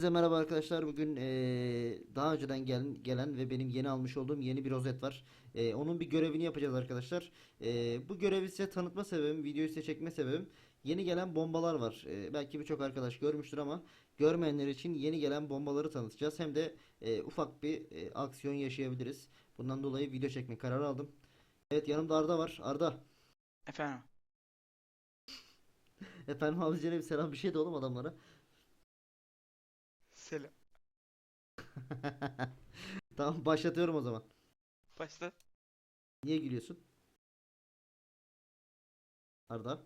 Herkese merhaba arkadaşlar. Bugün eee, daha önceden gelen, gelen ve benim yeni almış olduğum yeni bir rozet var. Eee, onun bir görevini yapacağız arkadaşlar. Eee, bu görevi size tanıtma sebebim, videoyu size çekme sebebim yeni gelen bombalar var. Eee, belki birçok arkadaş görmüştür ama görmeyenler için yeni gelen bombaları tanıtacağız. Hem de eee, ufak bir eee, aksiyon yaşayabiliriz. Bundan dolayı video çekme kararı aldım. Evet yanımda Arda var. Arda. Efendim. Efendim abicene bir selam bir şey de oğlum adamlara. Selam. Tamam başlatıyorum o zaman. Başla. Niye gülüyorsun? Arda.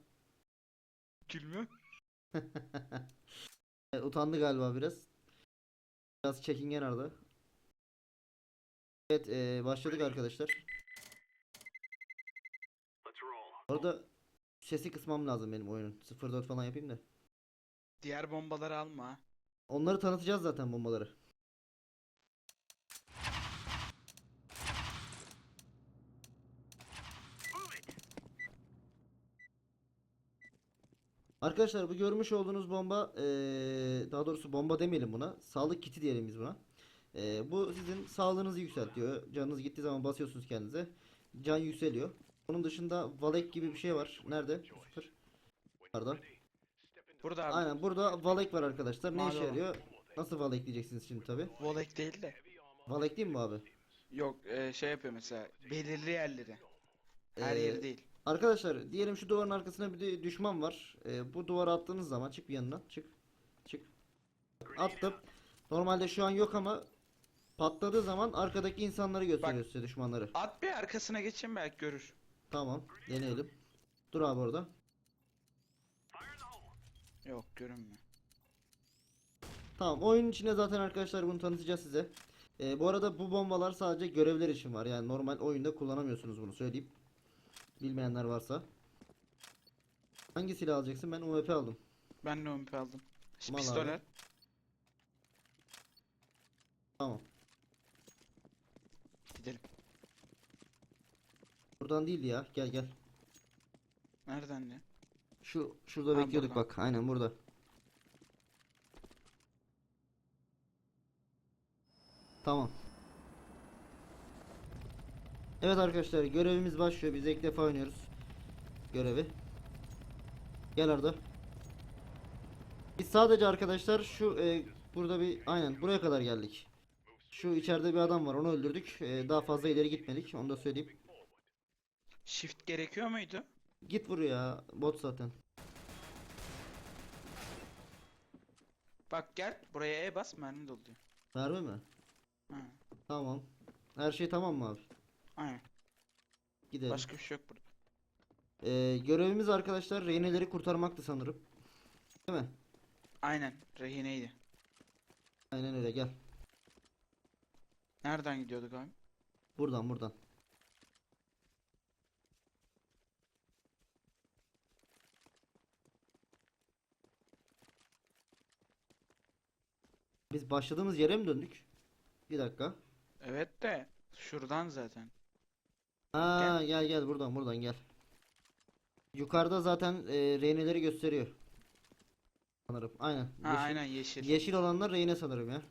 Gülmüyor. E, Utandı galiba biraz. Biraz çekingen Arda. Evet e, başladık arkadaşlar. Orada sesi kısmam lazım benim oyunun. 0.4 falan yapayım da. Diğer bombaları alma. Onları tanıtacağız zaten bombaları. Arkadaşlar bu görmüş olduğunuz bomba eee, daha doğrusu bomba demeyelim buna. Sağlık kiti diyelim biz buna. Eee, bu sizin sağlığınızı yükseltiyor. Canınız gittiği zaman basıyorsunuz kendinize. Can yükseliyor. Onun dışında Valek gibi bir şey var. Nerede? Sıfır. Nerede? Burada abi. Aynen burada Valek var arkadaşlar. Ne Mavi işe olan. yarıyor? Nasıl Valek diyeceksiniz şimdi tabi. Volek değil de. Valek değil mi bu abi? Yok e, şey yapıyor mesela. Belirli yerleri. Her Ee, yeri değil. Arkadaşlar diyelim şu duvarın arkasına bir de düşman var. Ee, bu duvara attığınız zaman çık bir yanına. Çık. Çık. Attım. Normalde şu an yok ama patladığı zaman arkadaki insanları gösteriyor size düşmanları. At bir arkasına geçin belki görür. Tamam. Deneyelim. Dur abi orada. Yok görünmüyor. Tamam oyunun içinde zaten arkadaşlar bunu tanıtacağız size. Ee, bu arada bu bombalar sadece görevler için var. Yani normal oyunda kullanamıyorsunuz bunu söyleyeyim. Bilmeyenler varsa. Hangi silah alacaksın? Ben UMP aldım. Ben de ömpe aldım. Mal pistol abi. Tamam. Gidelim. Buradan değildi ya. Gel gel. Nereden ne? Şu şurada Ha, bekliyorduk buradan. bak. Aynen burada. Tamam. Evet arkadaşlar görevimiz başlıyor. Biz ilk defa oynuyoruz. Görevi. Gel Arda. Biz sadece arkadaşlar şu e, burada bir aynen buraya kadar geldik. Şu içeride bir adam var. Onu öldürdük. E, daha fazla ileri gitmedik. Onu da söyleyeyim. Shift gerekiyor muydu? Git vur ya. Bot zaten. Bak gel buraya E bas mermi doluyor. Mermi mi? Ha. Tamam. Her şey tamam mı abi? Aynen. Gidelim. Başka bir şey yok burada. Ee, görevimiz arkadaşlar rehineleri kurtarmaktı sanırım. Değil mi? Aynen. Rehineydi. Aynen öyle gel. Nereden gidiyorduk abi? Buradan buradan. Biz başladığımız yere mi döndük? Bir dakika. Evet de şuradan zaten. Ha gel gel buradan buradan gel. Yukarıda zaten e, rehineleri gösteriyor. Sanırım. Aynen. Ha Yeşil, aynen yeşil. yeşil olanlar rehine sanırım ya.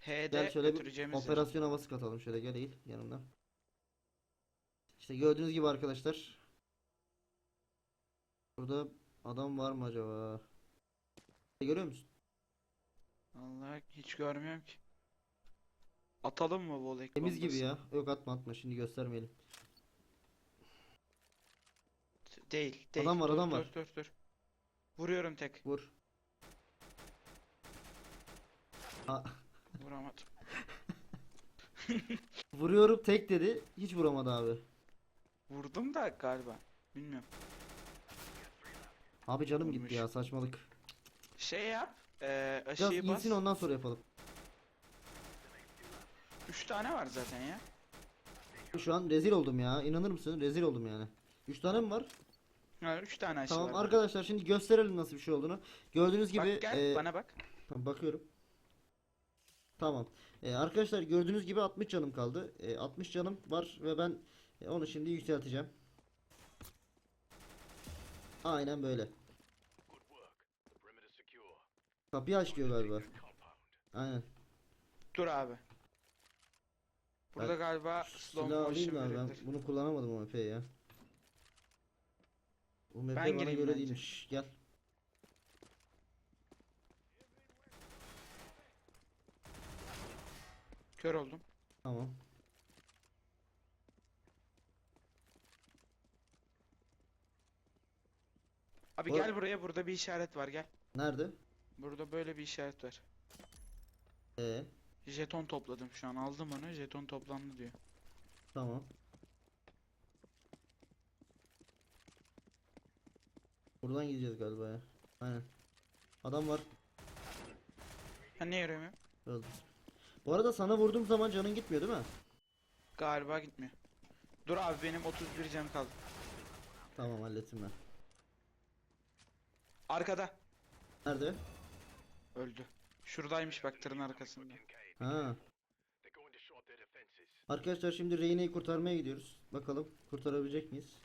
H'de Gel şöyle bir operasyon havası katalım şöyle gel eğil yanımdan. İşte gördüğünüz gibi arkadaşlar. Burada adam var mı acaba? Görüyor musun? Vallahi hiç görmüyorum ki. Atalım mı volek Temiz gibi ya. Yok atma atma şimdi göstermeyelim. Değil, değil. Adam var, Dur, adam dur, var. Dur, dur. Vuruyorum tek. Vur. Aa, Vuramadım. vuruyorum tek dedi. Hiç vuramadı abi. Vurdum da galiba. Bilmiyorum. Abi canım Vurmuş. gitti ya saçmalık. Şey yap. Eee Biraz aşıyı bas. insin ondan sonra yapalım. 3 tane var zaten ya. Şu an rezil oldum ya. İnanır mısın? Rezil oldum yani. 3 tane mi var? Ha 3 tane aşı Tamam var. arkadaşlar şimdi gösterelim nasıl bir şey olduğunu. Gördüğünüz gibi Bak gel e, bana bak. Tamam, bakıyorum. Tamam. E, arkadaşlar gördüğünüz gibi 60 canım kaldı. E, 60 canım var ve ben e, onu şimdi yükselteceğim. Aynen böyle. Kapıyı aç diyor galiba. Aynen. Dur abi. Burada Ben galiba slow Silah alayım motion da ben bunu kullanamadım o map'e ya. Bu map Ben bana gireyim göre bence. değilmiş. Gel. Kör oldum. Tamam. Abi Bu- gel buraya burada bir işaret var gel. Nerede? Burada böyle bir işaret var. Ee, Jeton topladım şu an aldım onu jeton toplandı diyor. tamam. Buradan gideceğiz galiba ya. Aynen. Adam var. Ha niye yürümüyor? Öldü. Bu arada sana vurduğum zaman canın gitmiyor değil mi? Galiba gitmiyor. Dur abi benim 31 canım kaldı. Tamam hallettim ben. Arkada. Nerede? Öldü. Şuradaymış bak tırın arkasında. Ha. Arkadaşlar şimdi Reyne'yi kurtarmaya gidiyoruz. Bakalım kurtarabilecek miyiz?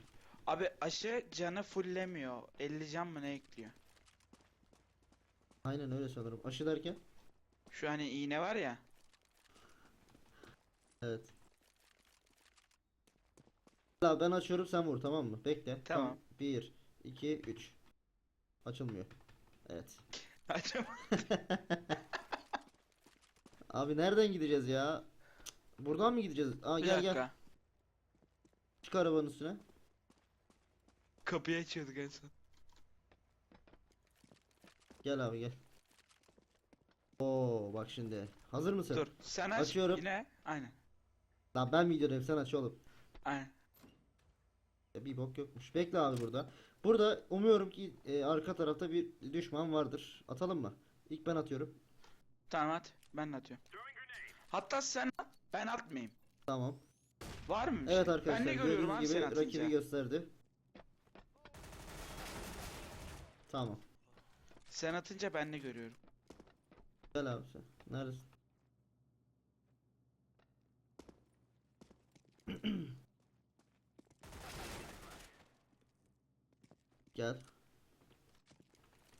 Abi aşı canı fulllemiyor. 50 can mı ne ekliyor? Aynen öyle sanırım. Aşı derken? Şu hani iğne var ya. Evet. La ben açıyorum sen vur tamam mı? Bekle. Tamam. 1 2 3. Açılmıyor. Evet. Acaba Abi nereden gideceğiz ya? Buradan mı gideceğiz? Aa bir gel dakika. gel. Çık arabanın üstüne. Kapıyı açıyorduk en son. Gel abi gel. Oo bak şimdi. Hazır mısın? Dur sen aç Açıyorum. yine. Aynen. Lan ben videodayım sen aç oğlum. Aynen. Ya bir bok yokmuş. Bekle abi burada. Burada umuyorum ki e, arka tarafta bir düşman vardır. Atalım mı? İlk ben atıyorum. Tamam at. Ben de atıyorum. Hatta sen at. Ben atmayayım. Tamam. Var mı bir Evet şey? arkadaşlar Ben de görüyorum gördüğünüz abi gibi sen atınca. rakibi gösterdi. Tamam. Sen atınca ben de görüyorum. Gel abi sen. Neredesin? Gel.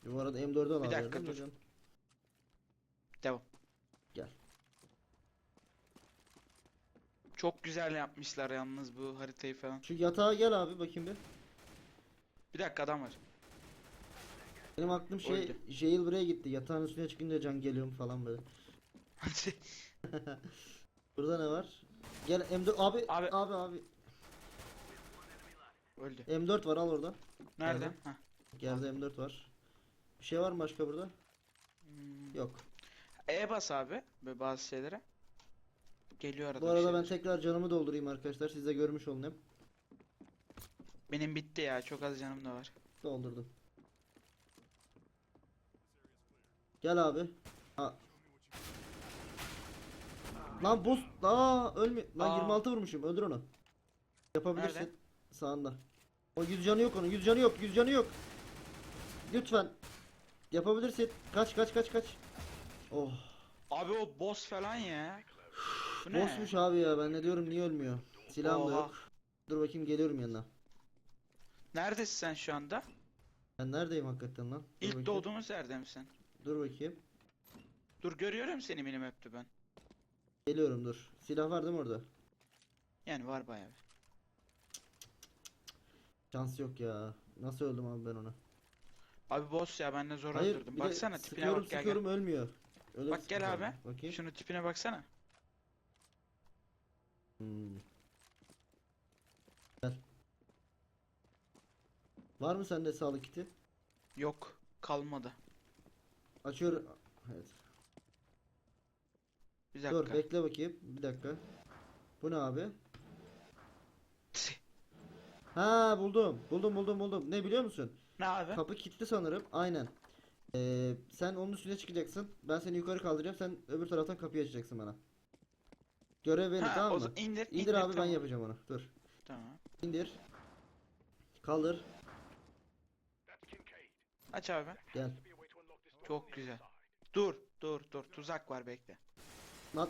Bu arada M4'ü al Bir dakika, dur. hocam? Devam. Gel. Çok güzel yapmışlar yalnız bu haritayı falan. Şu yatağa gel abi bakayım bir. Bir dakika adam var. Benim aklım şey Öldü. jailbreak'e gitti. Yatağın üstüne çıkınca can geliyorum falan böyle. Burada ne var? Gel M4 abi Abi- abi abi, Öldü. M4 var al oradan. Nerede? Nerede? Heh. Geldi M4 var. Bir şey var mı başka burada? Hmm. Yok. E bas abi böyle bazı şeylere. Geliyor arada Bu arada ben tekrar canımı doldurayım arkadaşlar. Siz de görmüş olun hep. Benim bitti ya çok az canım da var. Doldurdum. Gel abi. Ha. Lan buz. Aa ölme. Lan Aa. 26 vurmuşum. Öldür onu. Yapabilirsin. Nerede? Sağında. O 100 canı yok onun. 100 canı yok. 100 canı yok. Lütfen. Yapabilirsin. Kaç kaç kaç kaç. Oh. Abi o boss falan ya. Bu ne? Bossmuş abi ya. Ben ne diyorum niye ölmüyor? Silahım da Oha. yok. Dur bakayım geliyorum yanına. Neredesin sen şu anda? Ben neredeyim hakikaten lan? Dur İlk bakayım. doğduğumuz yerde misin? Dur bakayım. Dur görüyorum seni minimap'te ben. Geliyorum dur. Silah var değil mi orada? Yani var bayağı. bir. Şans yok ya. Nasıl öldüm abi ben ona? Abi boss ya ben de zor Hayır öldürdüm. bir de Baksana tipine sıkıyorum bak gel sıkıyorum ölmüyor. Öyle bir Bak gel abi. var. Bakayım. gel. Şunu tipine baksana. Hmm. Gel. Var mı sende sağlık kiti? Yok kalmadı. Açıyorum. Evet. Bir Dur dakika. bekle bakayım. Bir dakika. Bu ne abi? Ha buldum. Buldum buldum buldum. Ne biliyor musun? ne abi? Kapı kilitli sanırım. Aynen. Ee, sen onun üstüne çıkacaksın. Ben seni yukarı kaldıracağım. Sen öbür taraftan kapıyı açacaksın bana. Görev Ha, tamam o mı? zaman indir, İndir abi ben tamam. yapacağım onu. Dur. Tamam. İndir. Kaldır. Aç abi. Gel. Çok güzel. Dur, dur, dur. Tuzak var bekle. Lan.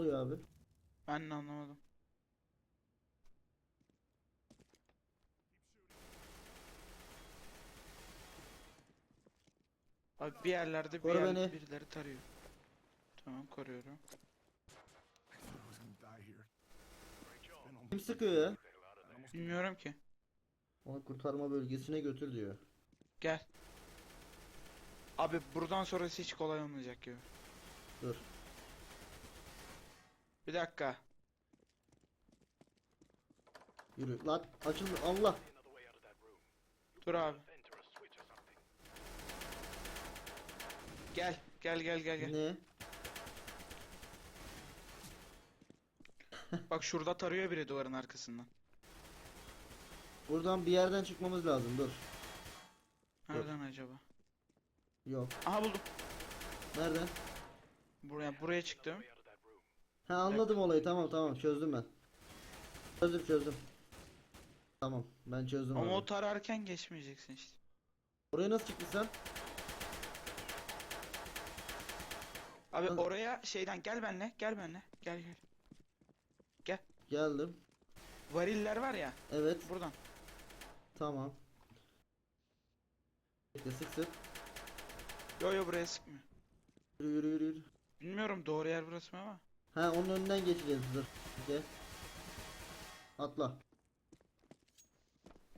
oluyor abi? Ben de anlamadım. Abi bir yerlerde bir yer, birileri tarıyor. Tamam koruyorum. Kim sıkıyor ya? Bilmiyorum ki. Onu kurtarma bölgesine götür diyor. Gel. Abi buradan sonrası hiç kolay olmayacak gibi. Dur. Bir dakika. Yürü. Lan açıldı. Allah. Dur abi. Gel. Gel gel gel gel. Ne? Bak şurada tarıyor biri duvarın arkasından. Buradan bir yerden çıkmamız lazım. Dur. Nereden acaba? Yok. Aha buldum. Nereden? Buraya buraya çıktım. Ha anladım olayı. Tamam tamam çözdüm ben. Çözdüm çözdüm. Tamam ben çözdüm Ama o tararken geçmeyeceksin işte. Oraya nasıl çıktın sen? Abi Lan- oraya şeyden gel benle, gel benle. Gel gel. Geldim. Variller var ya, Evet buradan. tamam. Bekle sık sık. Yo yo buraya sıkmıyor. Yürü yürü yürü. yürü. Bilmiyorum doğru yer burası mı ama. Ha onun önünden geçeceğiz dur. Bekle. Atla.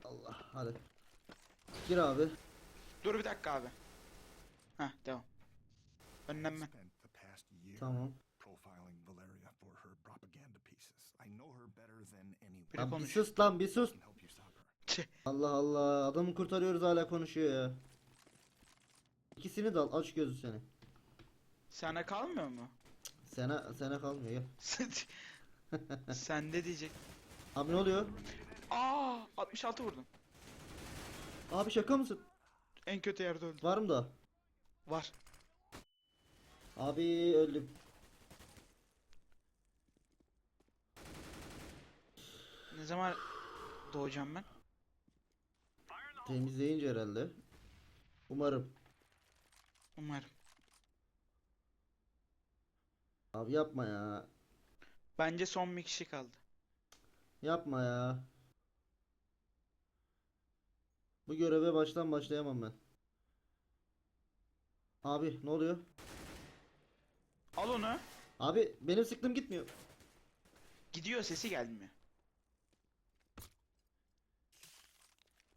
Allah hadi. Gir abi. Dur bir dakika abi. Heh devam. Year Tamam. profiling Valeria for her propaganda pieces. I know her better than anyone. Lan bir sus lan bir sus. Allah Allah adamı kurtarıyoruz hala konuşuyor ya. İkisini de al aç gözü seni. Sana kalmıyor mu? Sana sana kalmıyor ya. Sende diyecek. Abi ne oluyor? Aa 66 vurdum. Abi şaka mısın? En kötü yerde öldüm. Var mı da? Var. Abi öldüm. Ne zaman doğacağım ben? Temizleyince herhalde. Umarım. Umarım. Abi yapma ya. Bence son bir kişi kaldı. Yapma ya. Bu göreve baştan başlayamam ben. Abi ne oluyor? Al onu. Abi benim sıktığım gitmiyor. Gidiyor sesi gelmiyor.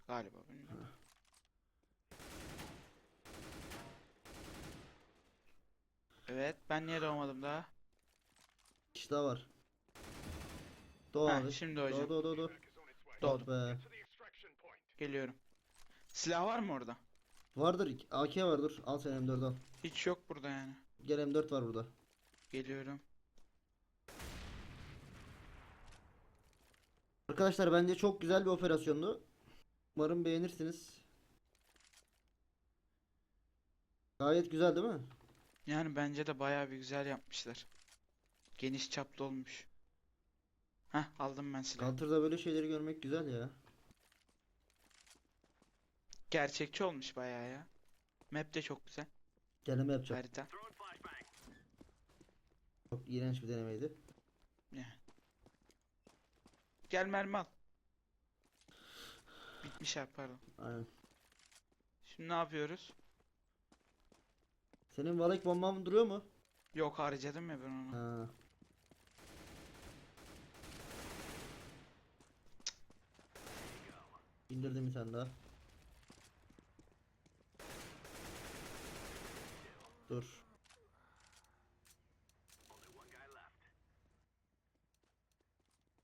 Galiba bilmiyorum. Evet ben niye doğmadım daha? İşte daha var. Doğ Ha, abi. şimdi Doğ hocam. doğ doğ doğ. Doğdum. Oh be. Geliyorum. Silah var mı orada? Vardır. iki- AK var dur. Al sen M4 al. Hiç yok burada yani. Gel M4 var burada. Geliyorum. Arkadaşlar bence çok güzel bir operasyondu. Umarım beğenirsiniz. Gayet güzel değil mi? Yani bence de bayağı bir güzel yapmışlar. Geniş çaplı olmuş. Heh aldım ben silahı. Counter'da böyle şeyleri görmek güzel ya. Gerçekçi olmuş bayağı ya. Map de çok güzel. Deneme yapacağım. Harita. Çok iğrenç bir denemeydi. Yani. Gel mermi al. Bitmiş abi pardon. Aynen. Şimdi ne yapıyoruz? Senin valek bomban duruyor mu? Yok harcadım ya ben onu. Ha. İndirdim bir tane daha. Dur.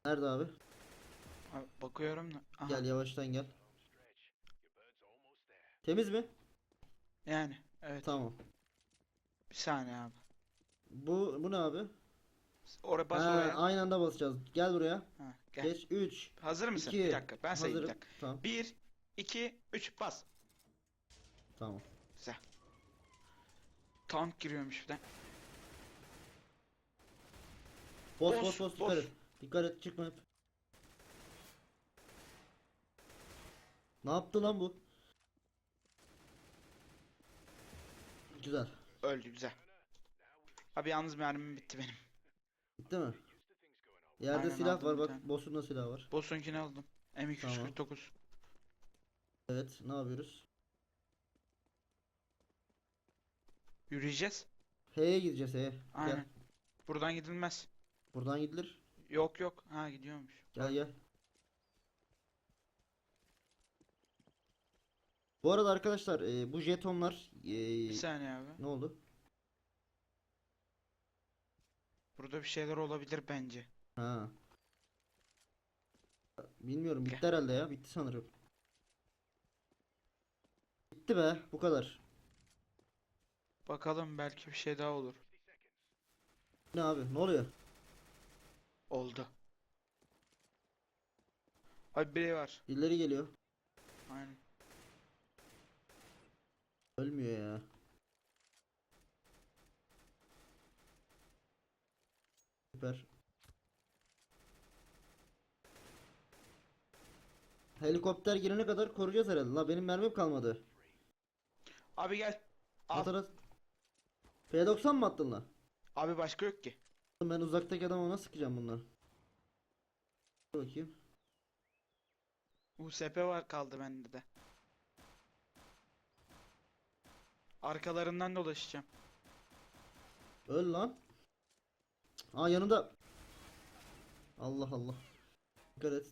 Nerede abi? Abi bakıyorum da. Aha. Gel yavaştan gel. Temiz mi? Yani evet. Tamam. Bir saniye abi. Bu bu ne abi? Oraya bas Ha, oraya. aynı anda basacağız. Gel buraya. Ha, gel. Geç 3 Hazır mısın? 2 Bir dakika ben sayayım bir Hazırım. dakika. Tamam. 1 2 3 bas. Tamam. Güzel. Tank giriyormuş bir de. Boss Boss, boss boss dikkat et. Dikkat et çıkma hep. Ne yaptı lan bu? Güzel. Öldü güzel. Abi yalnız mermim bitti benim. Bitti mi? Yerde Aynen, silah var bak. tane. Boss'un da silahı var. Boss'unkini aldım. M249. Evet ne yapıyoruz? Yürüyeceğiz. H'ye gideceğiz H'ye. Gel. Aynen. Buradan gidilmez. Buradan gidilir. Yok yok. Ha gidiyormuş. Gel gel. Bu arada arkadaşlar e, bu jetonlar e, Bir saniye abi. ne oldu? Burada bir şeyler olabilir bence. Ha. Bilmiyorum bitti herhalde ya. Bitti sanırım. Bitti be. Bu kadar. Bakalım belki bir şey daha olur. Ne abi? Ne oluyor? Oldu. Abi biri var. Birileri geliyor. Aynen. Ölmüyor ya. Süper. Helikopter gelene kadar koruyacağız herhalde. La benim mermim kalmadı. Abi gel. Al. At at. P90 mı attın lan? Abi başka yok ki. Ben uzaktaki adama nasıl sıkacağım bunları? Dur bakayım. USP var kaldı bende de. Arkalarından dolaşacağım. Öl lan. Aa yanında. Allah Allah. Dikkat et.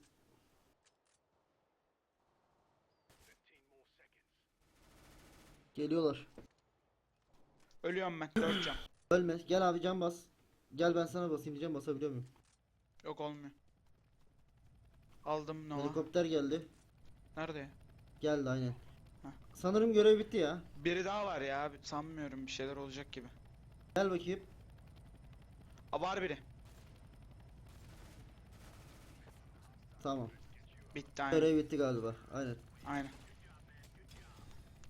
Geliyorlar. Ölüyorum ben. Dört can. Ölme. Gel abi can bas. Gel ben sana basayım diyeceğim. Basabiliyor muyum? Yok olmuyor. Aldım Nova. Helikopter geldi. Nerede? Geldi aynen. Sanırım görev bitti ya. Biri daha var ya. Sanmıyorum bir şeyler olacak gibi. Gel bakayım. Aa, var biri. Tamam. Bitti aynen. Görev bitti galiba. Aynen. Aynen.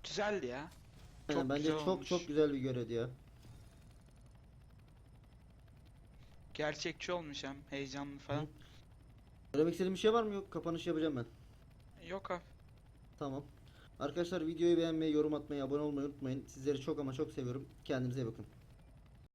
Güzeldi ya. Aynen Çok bence güzel çok olmuş. çok güzel bir görevdi ya. Gerçekçi olmuş hem. Heyecanlı falan. Söylemek istediğin bir şey var mı? Yok. Kapanış yapacağım ben. Yok abi. Tamam. Arkadaşlar videoyu beğenmeyi, yorum atmayı, abone olmayı unutmayın. Sizleri çok ama çok seviyorum. Kendinize iyi bakın.